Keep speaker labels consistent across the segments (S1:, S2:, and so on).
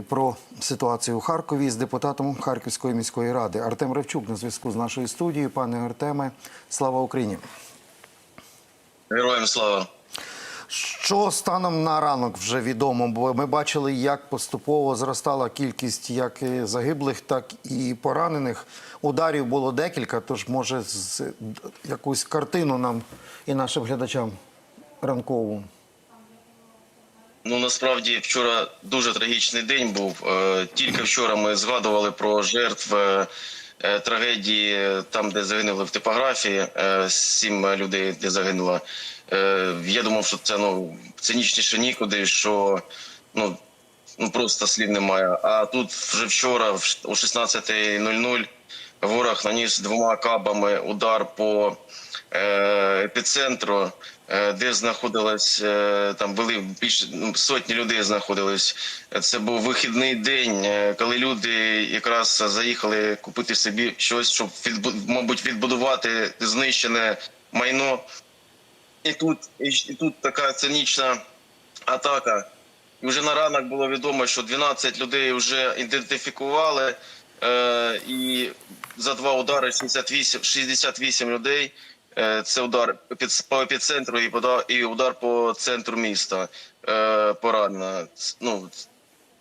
S1: Про ситуацію у Харкові з депутатом Харківської міської ради Артем Ревчук на зв'язку з нашою студією. Пане Артеме, слава Україні!
S2: Героям слава.
S1: Що станом на ранок вже відомо? Бо ми бачили, як поступово зростала кількість як загиблих, так і поранених. Ударів було декілька. Тож, може, з якусь картину нам і нашим глядачам ранкову.
S2: Ну насправді вчора дуже трагічний день був. Е, Тільки вчора ми згадували про жертв е, е, трагедії там, де загинули в типографії. Сім людей, де загинуло. Я думав, що це ну цинічніше нікуди, що ну. Ну просто слів немає. А тут вже вчора, о 16.00, ворог наніс двома кабами удар по епіцентру, де знаходилось е, там були більше ну, сотні людей знаходились. Це був вихідний день, е, коли люди якраз заїхали купити собі щось, щоб мабуть відбудувати знищене майно. І тут, і тут така цинічна атака. І вже на ранок було відомо, що 12 людей вже ідентифікували, е, і за два удари 68, 68 людей. Е, це удар під, по епіцентру і, і удар по центру міста. Е, поранено. Ну,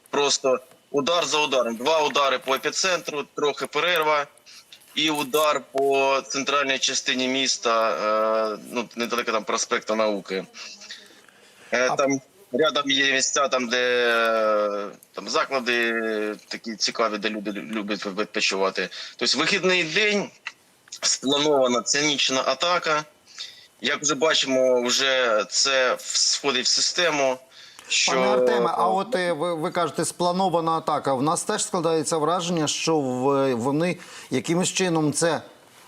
S2: просто удар за ударом. Два удари по епіцентру, трохи перерва. І удар по центральній частині міста, е, ну недалеко там проспекту науки. Там рядом є місця, там де там заклади такі цікаві, де люди люблять відпочивати. Тобто вихідний день спланована цинічна атака. Як вже бачимо, вже це входить в систему. Що
S1: Пане Артеме, а от е, ви, ви кажете, спланована атака. В нас теж складається враження, що вони якимось чином це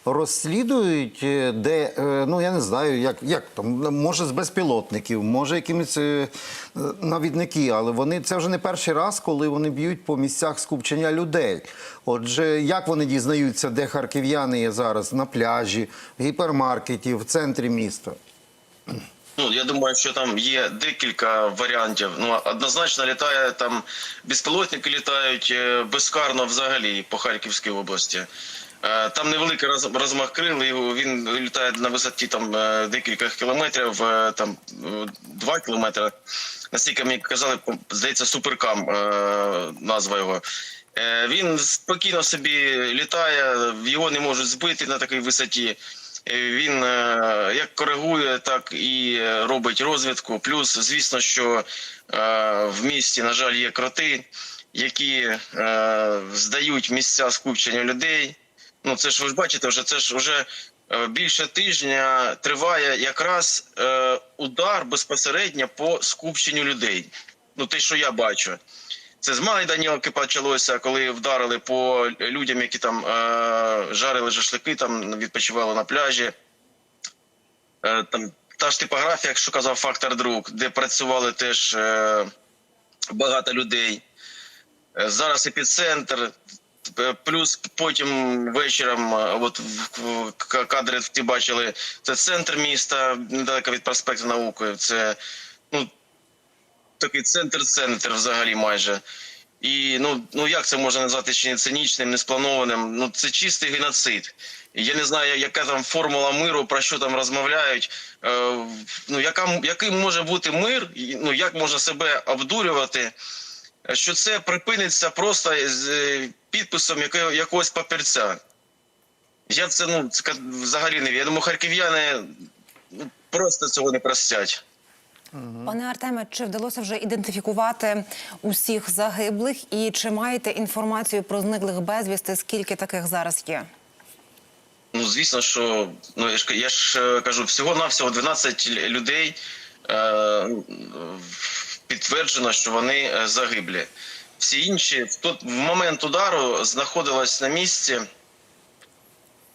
S1: розслідують, е, де е, ну я не знаю, як, як там може з безпілотників, може якимось е, навідники, але вони це вже не перший раз, коли вони б'ють по місцях скупчення людей. Отже, як вони дізнаються, де харків'яни є зараз на пляжі, в гіпермаркеті, в центрі міста?
S2: Ну, я думаю, що там є декілька варіантів. Ну, однозначно літає там безпілотники літають безкарно взагалі по Харківській області. Е, Там невеликий роз- розмах крил, він літає на висоті там е, декілька кілометрів, е, там е, два кілометри. Наскільки мені казали, здається, суперкам назва його. Він спокійно собі літає, його не можуть збити на такій висоті. Він як коригує, так і робить розвідку. Плюс, звісно, що в місті, на жаль, є кроти, які здають місця скупчення людей. Ну це ж ви ж бачите, вже це ж вже е, більше тижня триває якраз е, удар безпосередньо по скупченню людей. Ну, те, що я бачу. Це з Малої Данілки почалося, коли вдарили по людям, які там е, жарили шашлики, там відпочивали на пляжі. Е, там та ж типографія, якщо казав фактор друг, де працювали теж е, багато людей. Е, зараз епіцентр. Е, Плюс потім вечором, е, от кадри ті бачили, це центр міста, недалеко від проспекту науки. Це ну, такий центр-центр взагалі майже. І ну, ну як це можна назвати ще не цинічним, не спланованим? Ну це чистий геноцид. Я не знаю, яка там формула миру, про що там розмовляють. Е, ну, яка, який може бути мир, ну як можна себе обдурювати, що це припиниться просто з е, підписом якогось папірця. Я це ну взагалі не вірю. Я думаю, харків'яни ну, просто цього не простять.
S3: Пане Артеме, чи вдалося вже ідентифікувати усіх загиблих і чи маєте інформацію про зниклих безвісти? Скільки таких зараз є?
S2: Ну, звісно, що ну я ж я ж е, кажу, всього навсього 12 л- людей е, підтверджено, що вони е, загиблі. Всі інші тут в момент удару знаходилось на місці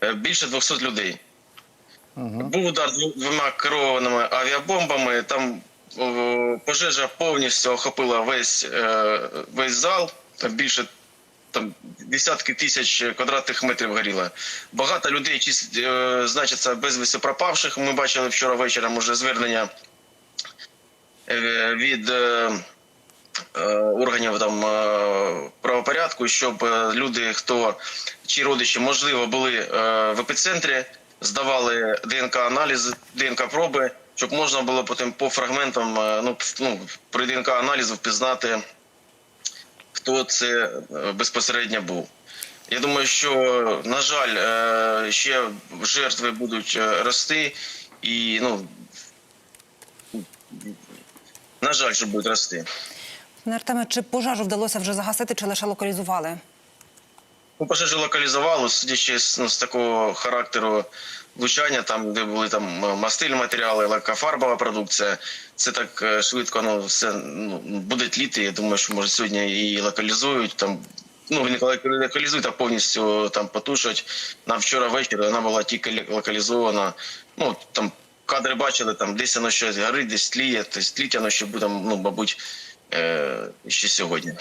S2: е, більше 200 людей. Був удар двома керованими авіабомбами. Там пожежа повністю охопила весь, е, весь зал. Там більше там десятки тисяч квадратних метрів горіло. Багато людей значиться безвісти пропавших. Ми бачили вчора вечором уже звернення від е, е, органів там е, правопорядку, щоб е, люди, хто чи родичі, можливо, були е, в епіцентрі, здавали ДНК аналізи, ДНК проби, щоб можна було потім по фрагментам, е, ну, ну при ДНК аналізу впізнати, хто це е, безпосередньо був. Я думаю, що на жаль, е, ще жертви будуть е, рости, і ну на жаль, що будуть рости.
S3: Пане Артеме, чи пожежу вдалося вже загасити, чи лише локалізували?
S2: Ну, пожежу локалізували, судячи з, ну, з такого характеру влучання, там, де були там мастильні матеріали, лакофарбова продукція, це так е, швидко ну, все ну, буде тліти. Я думаю, що може сьогодні і локалізують. Там, ну, не локалізують, а повністю там потушать. На вчора ввечері вона була тільки локалізована. Ну, там кадри бачили, там десь воно щось горить, десь тліє, тобто тліть воно ще буде, ну, мабуть, е, ще сьогодні.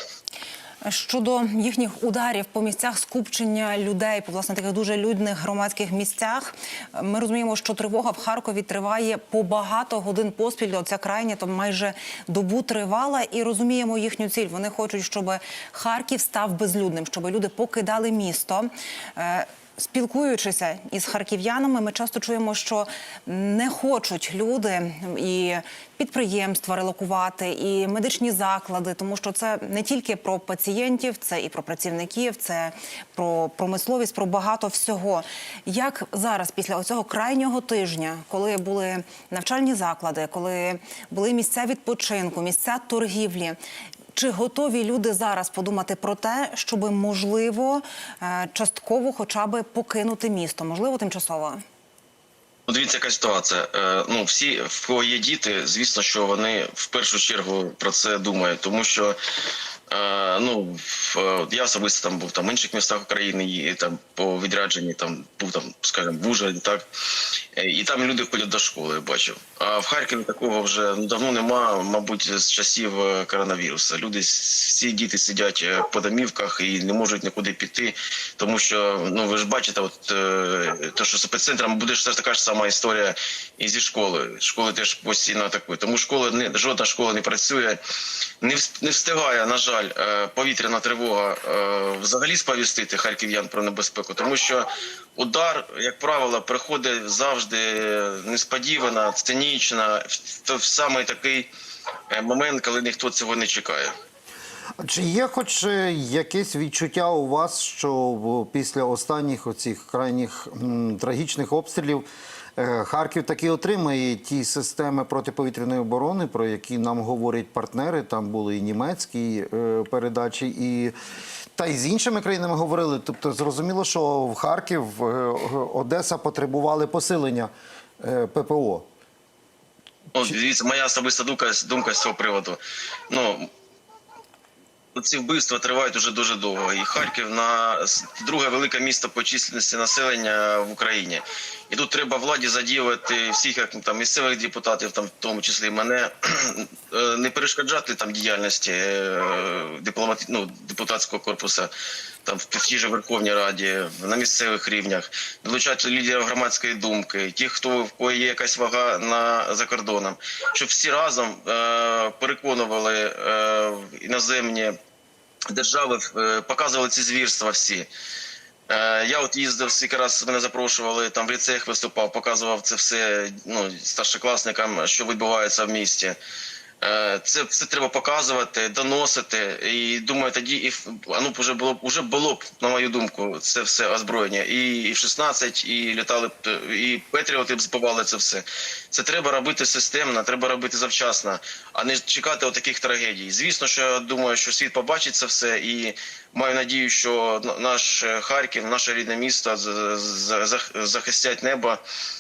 S3: Щодо їхніх ударів по місцях скупчення людей, по власне таких дуже людних громадських місцях, ми розуміємо, що тривога в Харкові триває по багато годин поспіль. Оця крайня то майже добу тривала, і розуміємо їхню ціль. Вони хочуть, щоб Харків став безлюдним, щоб люди покидали місто. Спілкуючися із харків'янами, ми часто чуємо, що не хочуть люди і підприємства релокувати, і медичні заклади, тому що це не тільки про пацієнтів, це і про працівників, це про промисловість, про багато всього. Як зараз, після цього крайнього тижня, коли були навчальні заклади, коли були місця відпочинку, місця торгівлі. Чи готові люди зараз подумати про те, щоб можливо е, частково, хоча би покинути місто, можливо, тимчасово?
S2: Ну, дивіться, яка ситуація. Е, ну, всі, в кого є діти, звісно, що вони в першу чергу про це думають, тому що. е, Ну, е, я особисто там був там в інших містах України і там по відрядженні там був там, скажімо, в Ужгороді, так і там люди ходять до школи, бачив. А в Харкові такого вже давно нема, мабуть, з часів е, коронавірусу. Люди всі діти сидять е, по домівках і не можуть нікуди піти, тому що ну ви ж бачите, от е, те, що з епіцентром буде ж така ж сама історія і зі школи. Школи теж постійно атакують. Тому школа не жодна школа не працює, не не встигає, на жаль, е, повітряна тривога е, взагалі сповістити харків'ян про небезпеку, тому що удар, як правило, приходить завжди несподівано, цинічно, в, в саме такий е, момент, коли ніхто цього не чекає.
S1: Чи є хоч е, якесь відчуття у вас, що після останніх оцих крайніх трагічних обстрілів е, Харків таки отримає ті системи протиповітряної оборони, про які нам говорять партнери? Там були і німецькі передачі, і та й з іншими країнами говорили. Тобто, зрозуміло, що в Харків, е, Одеса потребували посилення е, ППО.
S2: Ну, дивіться, моя особиста думка, думка з цього приводу. Ну, ці вбивства тривають уже дуже довго. І Харків на друге велике місто по численності населення в Україні. І тут треба владі задіювати всіх як там місцевих депутатів, там в тому числі мене е, не перешкоджати там діяльності е, ну, депутатського корпусу. Там в тій же Верховній Раді, на місцевих рівнях, долучати лідерів громадської думки, ті, хто в кого є якась вага на за кордоном, щоб всі разом е, переконували е, іноземні держави, е, показували ці звірства всі. Е, Я от їздив скільки раз мене запрошували, там в ліцеях виступав, показував це все ну, старшокласникам, що відбувається в місті. Е, Це все треба показувати, доносити. І думаю, тоді і ну, вже було б уже було б, на мою думку, це все озброєння. І, в 16, і літали б, і Петріоти б збивали це все. Це треба робити системно, треба робити завчасно, а не чекати таких трагедій. Звісно, що я думаю, що світ побачить це все, і маю надію, що наш е, Харків, наше рідне місто захистять небо,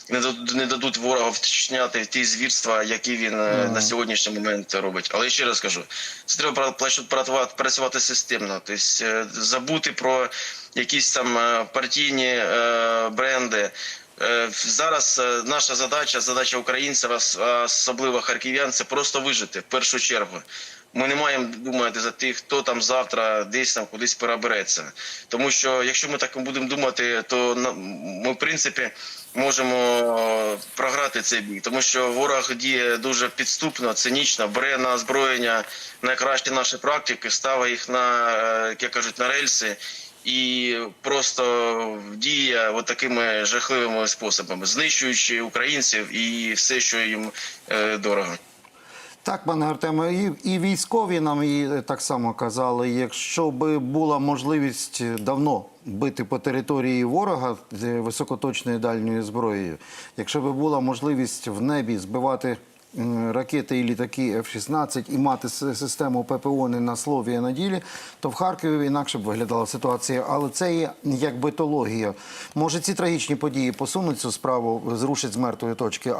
S2: не дад- не дадуть ворогу вчиняти ті звірства, які він е, на сьогоднішній момент робить. Але ще раз кажу, це треба пра- пра- працювати, працювати системно, тобто е, забути про якісь там е, партійні е, бренди. Е, Зараз е, наша задача, задача українців, особливо харків'ян, це просто вижити в першу чергу. Ми не маємо думати за тих, хто там завтра десь там кудись перебереться. Тому що якщо ми так будемо думати, то ми в принципі можемо е, програти цей бій, тому що ворог діє дуже підступно, цинічно, бере на озброєння найкращі наші практики, ставить їх на як кажуть на рельси і просто діє от такими жахливими способами, знищуючи українців і все, що їм е, дорого.
S1: Так, пане Артеме, і, і військові нам і е, так само казали, якщо би була можливість е, давно бити по території ворога високоточною дальньою зброєю, якщо би була можливість в небі збивати ракети і літаки F-16 і мати систему ППО не на слові, а на ділі, то в Харкові інакше б виглядала ситуація. Але це є як битологія. Може, ці трагічні події посунуть цю справу, зрушать з мертвої точки.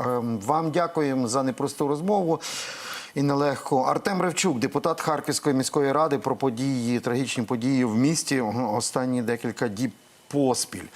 S1: Вам дякуємо за непросту розмову. І нелегко. Артем Ревчук, депутат Харківської міської ради, про події, трагічні події в місті останні декілька діб поспіль.